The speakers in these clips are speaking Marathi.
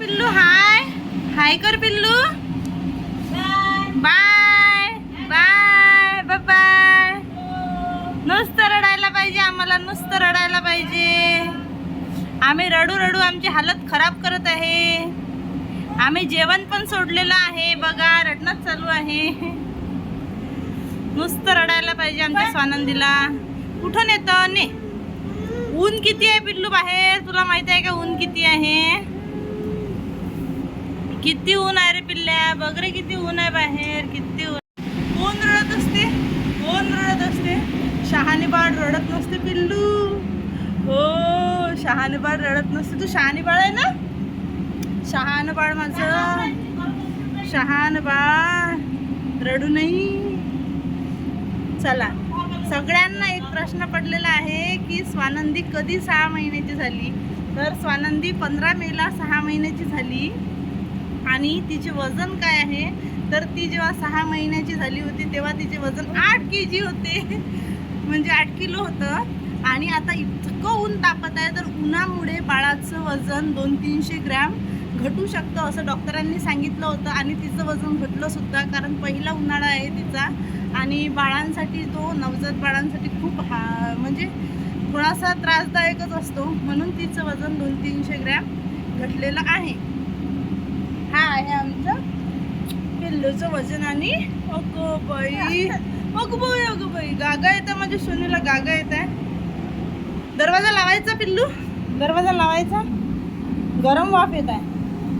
पिल्लू हाय. हाय कर पिल्लू. बाय. बाय. बाय बाय नुसतं रडायला पाहिजे आम्हाला नुसतं रडायला पाहिजे. आम्ही रडू रडू आमची हालत खराब करत आहे. आम्ही जेवण पण सोडलेलं आहे बघा रडणंच चालू आहे. नुसतं रडायला पाहिजे आमच्या स्वानंदीला. कुठून येतं? ने. ऊन किती आहे पिल्लू बाहेर? तुला माहिती आहे का ऊन किती आहे? किती ऊन आहे रे पिल्ल्या? बघ रे किती ऊन आहे बाहेर किती ऊन. कोण रडत असते? कोण रडत असते? शहाणी बाळ रडत नसते पिल्लू. हो शहाणी बाळ रडत नसते. तू शहाणी बाळ आहे ना? शहाण बाळ माझं शहाण बाळ रडू नाही चला. सगळ्यांना एक प्रश्न पडलेला आहे की स्वानंदी कधी सहा महिन्याची झाली? तर स्वानंदी पंधरा मेला सहा महिन्याची झाली. आणि तिचे वजन काय आहे? तर ती जेव्हा सहा महिन्याची झाली होती तेव्हा तिचे वजन आठ के जी होते. म्हणजे आठ किलो होतं. आणि आता इतकं ऊन तापत आहे तर उन्हामुळे बाळाचं वजन दोन तीनशे ग्रॅम घटू शकतं असं डॉक्टरांनी सांगितलं होतं. आणि तिचं वजन घटलं सुद्धा कारण पहिला उन्हाळा आहे तिचा. आणि बाळांसाठी तो नवजात बाळांसाठी खूप हा म्हणजे थोडासा त्रासदायकच असतो. म्हणून तिचं वजन दोन तीनशे ग्रॅम घटलेलं आहे हा आहे आमचं पिल्लूचं वजन आणि अगो बाई. अगो बाई अगो बाई. गागा येतं माझ्या सोनीला गागा येत आहे दरवाजा लावायचा पिल्लू? दरवाजा लावायचा? गरम वाफ येत आहे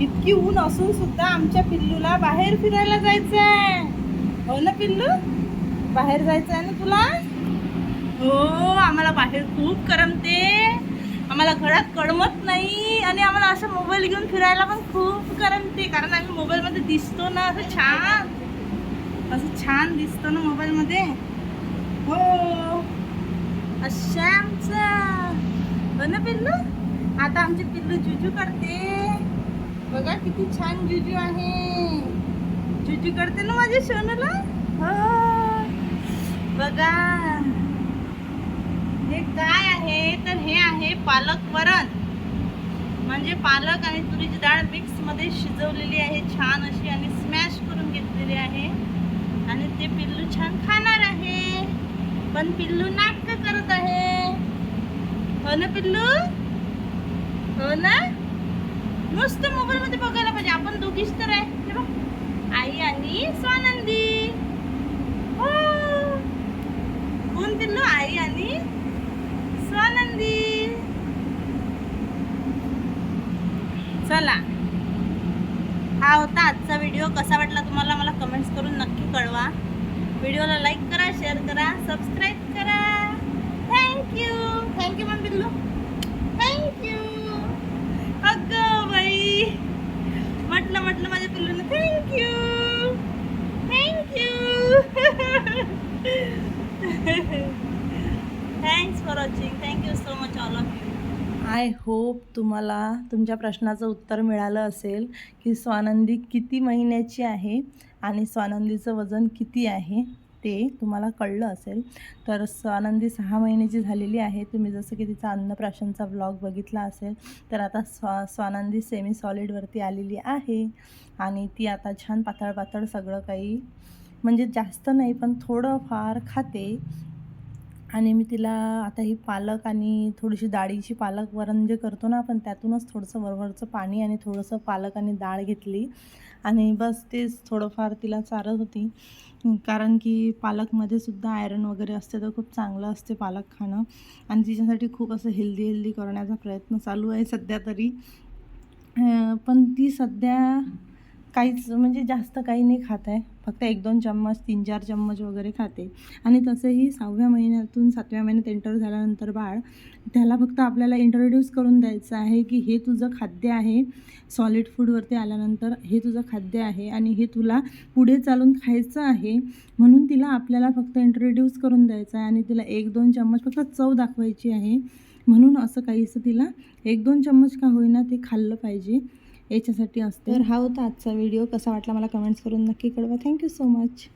इतकी ऊन असून सुद्धा आमच्या पिल्लूला बाहेर फिरायला जायचं आहे हो ना पिल्लू? बाहेर जायचं आहे ना तुला? हो आम्हाला बाहेर खूप करमते. आम्हाला घरात कळमत नाही आणि आम्हाला असं मोबाईल घेऊन फिरायला पण खूप करमते. कारण आम्ही मोबाईलमध्ये दिसतो ना असं छान. असं छान दिसतो ना मोबाईलमध्ये हो. अशा आमचं. हो ना पिल्लू? आता आमचे पिल्लू जुजू करते. बघा किती छान जुजू आहे. जुजू करते ना माझ्या सोनूला? हो. बघा. हे काय हे आहे पालक वरण. म्हणजे पालक आणि तुरीची डाळ मिक्समध्ये शिजवलेली आहे छान अशी आणि स्मॅश करून घेतलेली आहे. आणि ते पिल्लू छान खाणार आहे. पण पिल्लू नाटक करत आहे. हो ना पिल्लू? हो ना? नुसतं मोबाईलमध्ये बघायला पाहिजे. आपण दोघीच तर आहे. बघ. आई आणि स्वानंदी हो कोण पिल्लू आई आणि स्वानंदी चला. हा होता आजचा व्हिडिओ कसा वाटला तुम्हाला मला कमेंट्स करून नक्की कळवा. व्हिडिओला लाईक करा शेअर करा सबस्क्राईब करा. थँक्यू थँक्यू मग पिल्लू थँक्यू अगं बाई म्हटलं म्हटलं माझ्या पिल्लूने thank you thank you thanks for watching thank you so much all of you I hope तुम्हाला तुमच्या प्रश्नाचं उत्तर मिळालं असेल की स्वानंदी किती महिन्याची आहे आणि स्वानंदीचं वजन किती आहे ते तुम्हाला कळलं असेल. तर स्वानंदी सहा महिन्याची झालेली आहे. तुम्ही जसं की तिचा अन्नप्राशनचा ब्लॉग बघितला असेल तर आता स्वा स्वानंदी सेमी सॉलिडवरती आलेली आहे आणि ती आता छान पातळ पातळ सगळं काही म्हणजे जास्त नाही पण थोडंफार खाते. आणि मी तिला आता ही पालक आणि थोडीशी डाळीची पालक वरण जे करतो ना आपण त्यातूनच थोडंसं वरवरचं पाणी आणि थोडंसं पालक आणि डाळ घेतली. आणि बस तेच थोडंफार तिला चारत होती. कारण की पालकमध्ये सुद्धा आयरन वगैरे असते तर खूप चांगलं असते पालक खाणं. आणि तिच्यासाठी खूप असं हेल्दी हेल्दी करण्याचा प्रयत्न चालू आहे सध्या तरी. पण ती सध्या काहीच म्हणजे जास्त काही नाही खात आहे. फक्त एक दोन चम्मच तीन चार चम्मच वगैरे खाते. आणि तसंही सहाव्या महिन्यातून सातव्या महिन्यात एंटर झाल्यानंतर बाळ त्याला फक्त आपल्याला इंट्रोड्यूस करून द्यायचं आहे की हे तुझं खाद्य आहे. सॉलिड फूडवरती आल्यानंतर हे तुझं खाद्य आहे आणि हे तुला पुढे चालून खायचं आहे. म्हणून तिला आपल्याला फक्त इंट्रोड्यूस करून द्यायचं आहे आणि तिला एक दोन चम्मच फक्त चव दाखवायची आहे. म्हणून असं काहीसं तिला एक दोन चम्मच का होईना ते खाल्लं पाहिजे. याच्यासाठी असते. तर हा होता आजचा व्हिडिओ कसा वाटला मला कमेंट्स करून नक्की कळवा. Thank you so much